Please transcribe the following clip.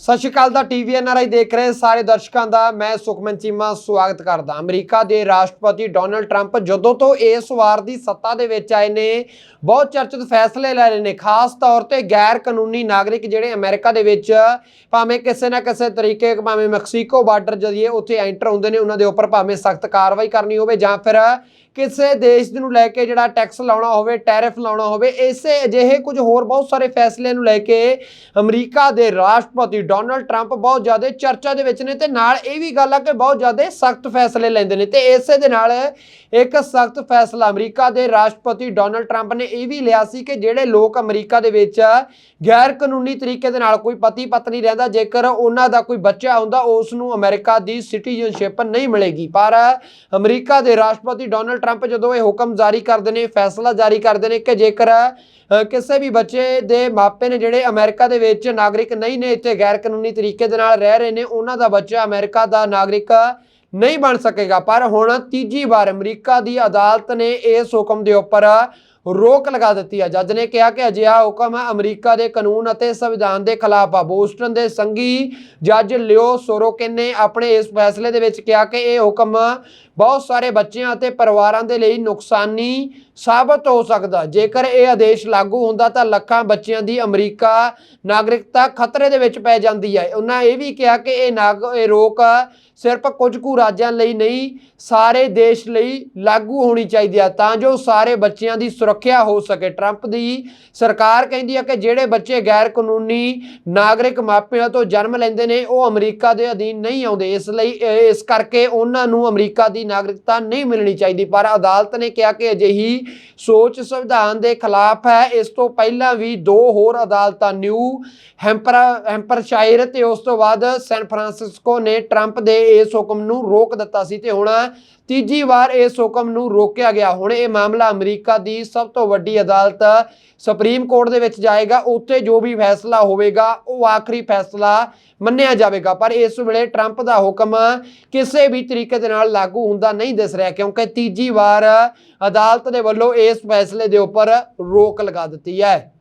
ਸਤਿ ਸ਼੍ਰੀ ਅਕਾਲ ਦਾ TV NRI ਦੇਖ ਰਹੇ ਸਾਰੇ ਦਰਸ਼ਕਾਂ ਦਾ, ਮੈਂ ਸੁਖਮਨ ਚੀਮਾ, ਸਵਾਗਤ ਕਰਦਾ। ਅਮਰੀਕਾ ਦੇ ਰਾਸ਼ਟਰਪਤੀ ਡੋਨਲਡ ਟਰੰਪ ਜਦੋਂ ਤੋਂ ਇਸ ਵਾਰ ਦੀ ਸੱਤਾ ਦੇ ਵਿੱਚ ਆਏ ਨੇ, ਬਹੁਤ ਚਰਚਿਤ ਫੈਸਲੇ ਲੈ ਰਹੇ ਨੇ। ਖਾਸ ਤੌਰ ਤੇ ਗੈਰ ਕਾਨੂੰਨੀ ਨਾਗਰਿਕ ਜਿਹੜੇ ਅਮਰੀਕਾ ਦੇ ਵਿੱਚ ਭਾਵੇਂ ਕਿਸੇ ਨਾ ਕਿਸੇ ਤਰੀਕੇ, ਭਾਵੇਂ ਮੈਕਸੀਕੋ ਬਾਰਡਰ ਜਰੀਏ ਉੱਥੇ ਐਂਟਰ ਹੁੰਦੇ ਨੇ, ਉਹਨਾਂ ਦੇ ਉੱਪਰ ਭਾਵੇਂ ਸਖਤ ਕਾਰਵਾਈ ਕਰਨੀ ਹੋਵੇ ਜਾਂ ਫਿਰ ਕਿਸੇ ਦੇਸ਼ ਨੂੰ ਲੈ ਕੇ ਜਿਹੜਾ ਟੈਕਸ ਲਾਉਣਾ ਹੋਵੇ, ਟੈਰਿਫ ਲਾਉਣਾ ਹੋਵੇ, ਇਸੇ ਅਜਿਹੇ ਕੁਝ ਹੋਰ ਬਹੁਤ ਸਾਰੇ ਫੈਸਲੇ ਨੂੰ ਲੈ ਕੇ ਅਮਰੀਕਾ ਦੇ ਰਾਸ਼ਟਰਪਤੀ ਡੋਨਲਡ ਟਰੰਪ ਬਹੁਤ ਜ਼ਿਆਦਾ ਚਰਚਾ ਦੇ ਵਿੱਚ ਨੇ ਤੇ ਨਾਲ ਇਹ ਵੀ ਗੱਲ ਆ ਕਿ ਬਹੁਤ ਜ਼ਿਆਦਾ ਸਖਤ ਫੈਸਲੇ ਲੈਂਦੇ ਨੇ ਤੇ ਇਸੇ ਦੇ ਨਾਲ ਇੱਕ ਸਖਤ ਫੈਸਲਾ ਅਮਰੀਕਾ ਦੇ ਰਾਸ਼ਟਰਪਤੀ ਡੋਨਲਡ ਟਰੰਪ ਨੇ ਇਹ ਵੀ ਲਿਆ ਸੀ ਕਿ ਜਿਹੜੇ ਲੋਕ ਅਮਰੀਕਾ ਦੇ ਵਿੱਚ ਗੈਰ ਕਾਨੂੰਨੀ ਤਰੀਕੇ ਦੇ ਨਾਲ ਕੋਈ ਪਤੀ ਪਤਨੀ ਰਹਿੰਦਾ, ਜੇਕਰ ਉਹਨਾਂ ਦਾ ਕੋਈ ਬੱਚਾ ਹੁੰਦਾ ਉਸ ਨੂੰ ਅਮਰੀਕਾ ਦੀ ਸਿਟੀਜ਼ਨਸ਼ਿਪ ਨਹੀਂ ਮਿਲੇਗੀ। ਪਰ ਅਮਰੀਕਾ ਦੇ ਰਾਸ਼ਟਰਪਤੀ ਡੋਨਲਡ ਟਰੰਪ ਜਦੋਂ ਇਹ ਹੁਕਮ ਜਾਰੀ ਕਰਦੇ ਨੇ, ਫੈਸਲਾ ਜਾਰੀ ਕਰਦੇ ਨੇ ਕਿ ਜੇਕਰ ਕਿਸੇ ਵੀ ਬੱਚੇ ਦੇ ਮਾਪੇ ਨੇ ਜਿਹੜੇ ਅਮਰੀਕਾ ਦੇ ਵਿੱਚ ਨਾਗਰਿਕ ਨਹੀਂ ਨੇ, ਇੱਥੇ ਗੈਰ ਕਾਨੂੰਨੀ ਤਰੀਕੇ ਦੇ ਨਾਲ ਰਹਿ ਰਹੇ ਨੇ, ਉਹਨਾਂ ਦਾ ਬੱਚਾ ਅਮਰੀਕਾ ਦਾ ਨਾਗਰਿਕ ਨਹੀਂ ਬਣ ਸਕੇਗਾ। ਪਰ ਹੁਣ ਤੀਜੀ ਵਾਰ ਅਮਰੀਕਾ ਦੀ ਅਦਾਲਤ ਨੇ ਇਸ ਹੁਕਮ ਦੇ ਉੱਪਰ ਰੋਕ ਲਗਾ ਦਿੱਤੀ ਹੈ। ਜੱਜ ਨੇ ਕਿਹਾ ਕਿ ਅਜਿਹਾ ਹੁਕਮ ਅਮਰੀਕਾ ਦੇ ਕਾਨੂੰਨ ਅਤੇ ਸੰਵਿਧਾਨ ਦੇ ਖਿਲਾਫ ਆ। ਬੋਸਟਨ ਦੇ ਸੰਘੀ ਜੱਜ ਲਿਓ ਸੋਰੋਕਿਨ ਨੇ ਆਪਣੇ ਇਸ ਫੈਸਲੇ ਦੇ ਵਿੱਚ ਕਿਹਾ ਕਿ ਇਹ ਹੁਕਮ ਬਹੁਤ ਸਾਰੇ ਬੱਚਿਆਂ ਅਤੇ ਪਰਿਵਾਰਾਂ ਦੇ ਲਈ ਨੁਕਸਾਨੀ ਸਾਬਤ ਹੋ ਸਕਦਾ। ਜੇਕਰ ਇਹ ਆਦੇਸ਼ ਲਾਗੂ ਹੁੰਦਾ ਤਾਂ ਲੱਖਾਂ ਬੱਚਿਆਂ ਦੀ ਅਮਰੀਕਾ ਨਾਗਰਿਕਤਾ ਖਤਰੇ ਦੇ ਵਿੱਚ ਪੈ ਜਾਂਦੀ ਹੈ। ਉਹਨਾਂ ਇਹ ਵੀ ਕਿਹਾ ਕਿ ਇਹ ਨਾਗ, ਇਹ ਰੋਕ ਸਿਰਫ ਕੁਝ ਕੁ ਰਾਜਾਂ ਲਈ ਨਹੀਂ, ਸਾਰੇ ਦੇਸ਼ ਲਈ ਲਾਗੂ ਹੋਣੀ ਚਾਹੀਦੀ ਹੈ ਤਾਂ ਜੋ ਸਾਰੇ ਬੱਚਿਆਂ ਦੀ ਸੁਰੱਖਿਆ ਹੋ ਸਕੇ। ਟਰੰਪ ਦੀ ਸਰਕਾਰ ਕਹਿੰਦੀ ਹੈ ਕਿ ਜਿਹੜੇ ਬੱਚੇ ਗੈਰ ਕਾਨੂੰਨੀ ਨਾਗਰਿਕ ਮਾਪਿਆਂ ਤੋਂ ਜਨਮ ਲੈਂਦੇ ਨੇ, ਉਹ ਅਮਰੀਕਾ ਦੇ ਅਧੀਨ ਨਹੀਂ ਆਉਂਦੇ। ਇਸ ਲਈ ਇਸ ਕਰਕੇ ਉਹਨਾਂ ਨੂੰ ਅਮਰੀਕਾ ਦੀ ਨਾਗਰਿਕਤਾ ਨਹੀਂ ਮਿਲਣੀ ਚਾਹੀਦੀ, ਪਰ ਅਦਾਲਤ ਨੇ ਕਿਹਾ ਕਿ ਅਜਿਹੀ ਸੋਚ ਸੰਵਿਧਾਨ ਦੇ ਖਿਲਾਫ ਹੈ। ਇਸ ਤੋਂ ਪਹਿਲਾਂ ਵੀ ਦੋ ਹੋਰ ਅਦਾਲਤਾਂ, ਨਿਊ ਹੈਂਪਰ, ਹੈਂਪਰਸ਼ਾਇਰ ਤੇ ਉਸ ਤੋਂ ਬਾਅਦ ਸੈਨ ਫਰਾਂਸਿਸਕੋ ਨੇ ਟਰੰਪ ਦੇ ਇਸ ਹੁਕਮ ਨੂੰ ਰੋਕ ਦਿੱਤਾ ਸੀ ਤੇ ਹੁਣ ਤੀਜੀ ਵਾਰ ਇਸ ਹੁਕਮ ਨੂੰ ਰੋਕਿਆ ਗਿਆ। ਹੁਣ ਇਹ ਮਾਮਲਾ ਅਮਰੀਕਾ ਦੀ ਸਭ ਤੋਂ ਵੱਡੀ ਅਦਾਲਤ ਸੁਪਰੀਮ ਕੋਰਟ ਦੇ ਵਿੱਚ ਜਾਏਗਾ। ਉੱਥੇ ਜੋ ਵੀ ਫੈਸਲਾ ਹੋਵੇਗਾ, ਉਹ ਆਖਰੀ ਫੈਸਲਾ ਮੰਨਿਆ ਜਾਵੇਗਾ। ਪਰ ਇਸ ਵੇਲੇ ਟਰੰਪ ਦਾ ਹੁਕਮ ਕਿਸੇ ਵੀ ਤਰੀਕੇ ਦੇ ਨਾਲ ਲਾਗੂ ਹੁੰਦਾ ਨਹੀਂ ਦਿਸ ਰਿਹਾ ਕਿਉਂਕਿ ਤੀਜੀ ਵਾਰ ਅਦਾਲਤ ਦੇ ਵੱਲੋਂ ਇਸ ਫੈਸਲੇ ਦੇ ਉੱਪਰ ਰੋਕ ਲਗਾ ਦਿੱਤੀ ਹੈ।